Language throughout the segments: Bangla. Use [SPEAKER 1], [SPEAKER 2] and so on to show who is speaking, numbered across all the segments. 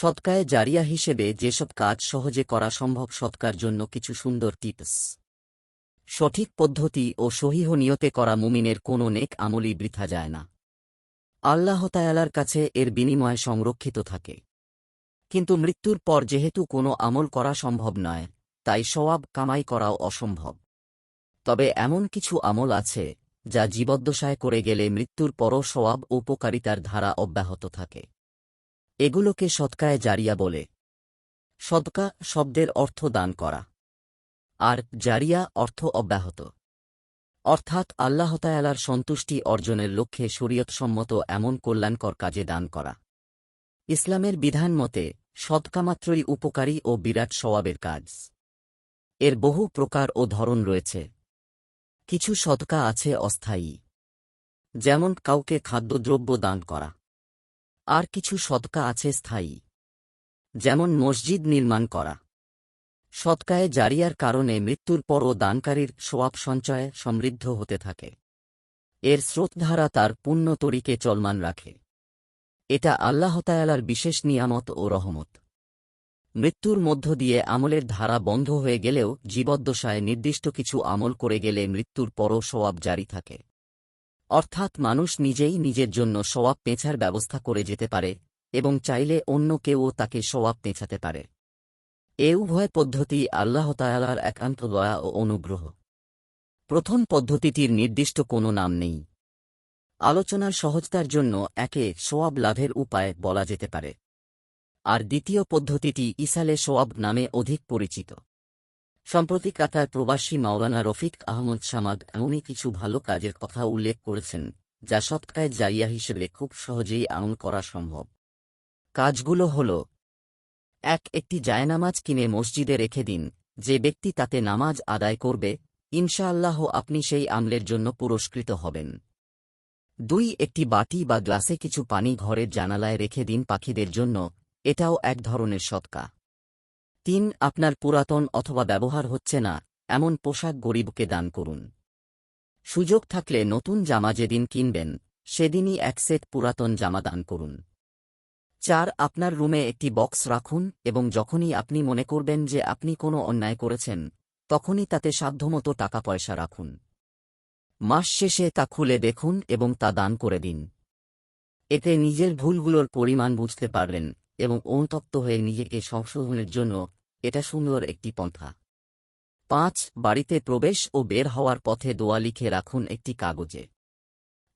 [SPEAKER 1] সৎকায় জারিয়া হিসেবে যেসব কাজ সহজে করা সম্ভব সৎকার জন্য কিছু সুন্দর টিপস। সঠিক পদ্ধতি ও সহিহ নিয়তে করা মুমিনের কোনো নেক আমলই বৃথা যায় না। আল্লাহ তায়ালার কাছে এর বিনিময় সংরক্ষিত থাকে। কিন্তু মৃত্যুর পর যেহেতু কোনো আমল করা সম্ভব নয়, তাই সওয়াব কামাই করাও অসম্ভব। তবে এমন কিছু আমল আছে, যা জীবদ্দশায় করে গেলে মৃত্যুর পরও সওয়াব উপকারিতার ধারা অব্যাহত থাকে। এগুলোকে সৎকায় জারিয়া বলে। সদকা শব্দের অর্থ দান করা। আর জারিয়া অর্থ অব্যাহত। অর্থাৎ আল্লাহতায়ালার সন্তুষ্টি অর্জনের লক্ষ্যে শরীয়তসম্মত এমন কল্যাণকর কাজে দান করা। ইসলামের বিধান মতে সৎকামাত্রই উপকারী ও বিরাট সওয়াবের কাজ। এর বহু প্রকার ও ধরন রয়েছে। কিছু সদকা আছে অস্থায়ী। যেমন কাউকে খাদ্যদ্রব্য দান করা। আর কিছু সদকা আছে স্থায়ী। যেমন মসজিদ নির্মাণ করা। সৎকায়ে জারিয়ার কারণে মৃত্যুর পরও দানকারীর সোয়াব সঞ্চয়ে সমৃদ্ধ হতে থাকে। এর স্রোতধারা তার পুণ্য তরিকে চলমান রাখে। এটা আল্লাহতায়ালার বিশেষ নিয়ামত ও রহমত। মৃত্যুর মধ্য দিয়ে আমলের ধারা বন্ধ হয়ে গেলেও জীবদ্দশায় নির্দিষ্ট কিছু আমল করে গেলে মৃত্যুর পরও সোয়াব জারি থাকে। অর্থাৎ মানুষ নিজেই নিজের জন্য সোয়াব পেঁচার ব্যবস্থা করে যেতে পারে এবং চাইলে অন্য কেউ তাকে সোয়াব পেঁচাতে পারে। এ উভয় পদ্ধতি আল্লাহতায়ালার একান্ত দয়া ও অনুগ্রহ। প্রথম পদ্ধতিটির নির্দিষ্ট কোনো নাম নেই। আলোচনার সহজতার জন্য একে সোয়াব লাভের উপায় বলা যেতে পারে। আর দ্বিতীয় পদ্ধতিটি ইসালে সোয়াব নামে অধিক পরিচিত। সম্প্রতি কাতার প্রবাসী মাওলানা রফিক আহমদ সামাদ এমনই কিছু ভালো কাজের কথা উল্লেখ করেছেন, যা সৎকায় জারিয়া হিসেবে খুব সহজেই আমল করা সম্ভব। কাজগুলো হল, এক, একটি জায়নামাজ কিনে মসজিদে রেখে দিন, যে ব্যক্তি তাতে নামাজ আদায় করবে, ইনশাআল্লাহ আপনি সেই আমলের জন্য পুরস্কৃত হবেন। দুই, একটি বাটি বা গ্লাসে কিছু পানি ঘরের জানালায় রেখে দিন পাখিদের জন্য, এটাও এক ধরনের সৎকা। তিন, আপনার পুরাতন অথবা ব্যবহার হচ্ছে না, এমন পোশাক গরিবকে দান করুন। সুযোগ থাকলে নতুন জামা যেদিন কিনবেন, সেদিনই এক সেট পুরাতন জামা দান করুন। চার, আপনার রুমে একটি বক্স রাখুন এবং যখনই আপনি মনে করবেন যে আপনি কোনো অন্যায় করেছেন, তখনই তাতে সাধ্যমতো টাকা পয়সা রাখুন। মাস শেষে তা খুলে দেখুন এবং তা দান করে দিন। এতে নিজের ভুলগুলোর পরিমাণ বুঝতে পারলেন এবং অনুতপ্ত হয়ে নিজেকে সংশোধনের জন্য এটা সুন্দর একটি পন্থা। পাঁচ, বাড়িতে প্রবেশ ও বের হওয়ার পথে দোয়া লিখে রাখুন একটি কাগজে।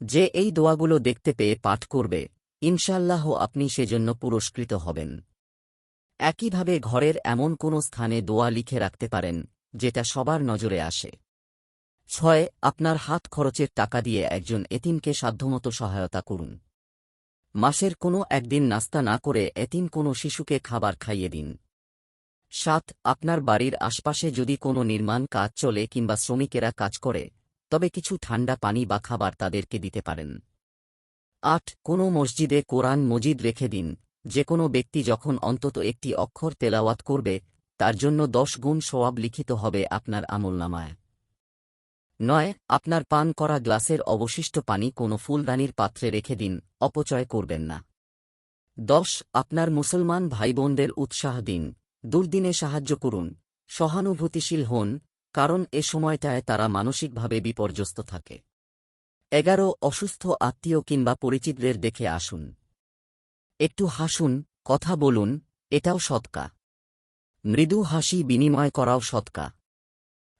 [SPEAKER 1] যে এই দোয়াগুলো দেখতে পেয়ে পাঠ করবে ইনশাল্লাহ আপনি সেজন্য পুরস্কৃত হবেন। একইভাবে ঘরের এমন কোনো স্থানে দোয়া লিখে রাখতে পারেন, যেটা সবার নজরে আসে। ছয়, আপনার হাত খরচের টাকা দিয়ে একজন এতিমকে সাধ্যমতো সহায়তা করুন। মাসের কোনো একদিন নাস্তা না করে এতিম কোনো শিশুকে খাবার খাইয়ে দিন। সাত, আপনার বাড়ির আশপাশে যদি কোনো নির্মাণ কাজ চলে কিংবা শ্রমিকেরা কাজ করে, তবে কিছু ঠান্ডা পানি বা খাবার তাদেরকে দিতে পারেন। আট, কোনো মসজিদে কোরআন মজিদ রেখে দিন। যে কোনো ব্যক্তি যখন অন্তত একটি অক্ষর তেলাওয়াত করবে, তার জন্য দশ গুণ সোয়াব লিখিত হবে আপনার আমলনামায়। নয়, আপনার পান করা গ্লাসের অবশিষ্ট পানি কোনো ফুলদানির পাত্রে রেখে দিন, অপচয় করবেন না। দশ, আপনার মুসলমান ভাইবোনদের উৎসাহ দিন, দুর্দিনে সাহায্য করুন, সহানুভূতিশীল হন, কারণ এ সময়টায় তারা মানসিকভাবে বিপর্যস্ত থাকে। এগারো, অসুস্থ আত্মীয় কিংবা পরিচিতদের দেখে আসুন। একটু হাসুন, কথা বলুন, এটাও সৎকা। মৃদু হাসি বিনিময় করাও সৎকা।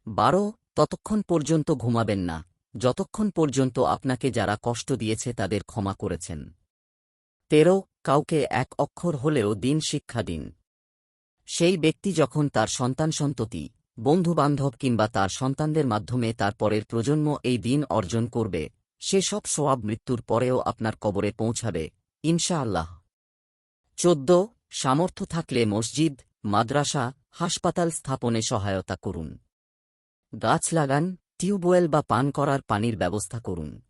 [SPEAKER 1] বারো ততক্ষণ পর্যন্ত ঘুমাবেন না। যতক্ষণ পর্যন্ত আপনাকে যারা কষ্ট দিয়েছে তাদের ক্ষমা করেছেন। তেরো, কাউকে এক অক্ষর হলেও দিন শিক্ষা দিন। সেই ব্যক্তি যখন তার সন্তান সন্ততি, বন্ধুবান্ধব কিংবা তার সন্তানদের মাধ্যমে তার পরের প্রজন্ম এই দিন অর্জন করবে, সে সব সোয়াব মৃত্যুর পরেও আপনার কবরে পৌঁছাবে, ইনশাআল্লাহ। চোদ্দ, সামর্থ্য থাকলে মসজিদ, মাদ্রাসা, হাসপাতাল স্থাপনে সহায়তা করুন। গাছ লাগান, টিউবওয়েল বা পান করার পানির ব্যবস্থা করুন।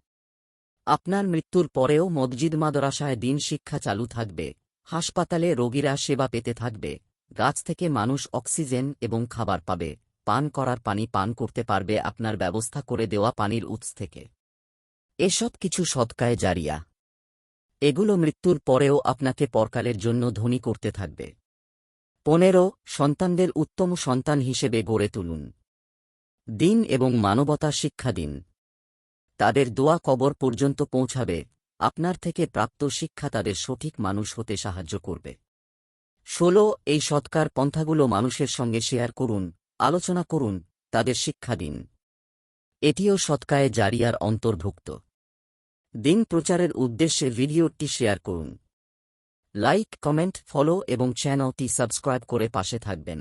[SPEAKER 1] আপনার মৃত্যুর পরেও মসজিদ মাদ্রাসায় দিন শিক্ষা চালু থাকবে, হাসপাতালে রোগীরা সেবা পেতে থাকবে, গাছ থেকে মানুষ অক্সিজেন এবং খাবার পাবে, পান করার পানি পান করতে পারবে আপনার ব্যবস্থা করে দেওয়া পানির উৎস থেকে। এসব কিছু সৎকায় জারিয়া। এগুলো মৃত্যুর পরেও আপনাকে পরকালের জন্য ধনী করতে থাকবে। পনেরো, সন্তানদের উত্তম সন্তান হিসেবে গড়ে তুলুন। দিন এবং মানবতা শিক্ষা দিন। তাদের দোয়া কবর পর্যন্ত পৌঁছাবে, আপনার থেকে প্রাপ্ত শিক্ষা তাদের সঠিক মানুষ হতে সাহায্য করবে। ষোলো, এই সৎকার পন্থাগুলো মানুষের সঙ্গে শেয়ার করুন, আলোচনা করুন, তাদের শিক্ষা দিন। এটিও সৎকায়ে জারিয়ার অন্তর্ভুক্ত। দিন প্রচারের উদ্দেশ্যে ভিডিওটি শেয়ার করুন। লাইক, কমেন্ট, ফলো এবং চ্যানেলটি সাবস্ক্রাইব করে পাশে থাকবেন।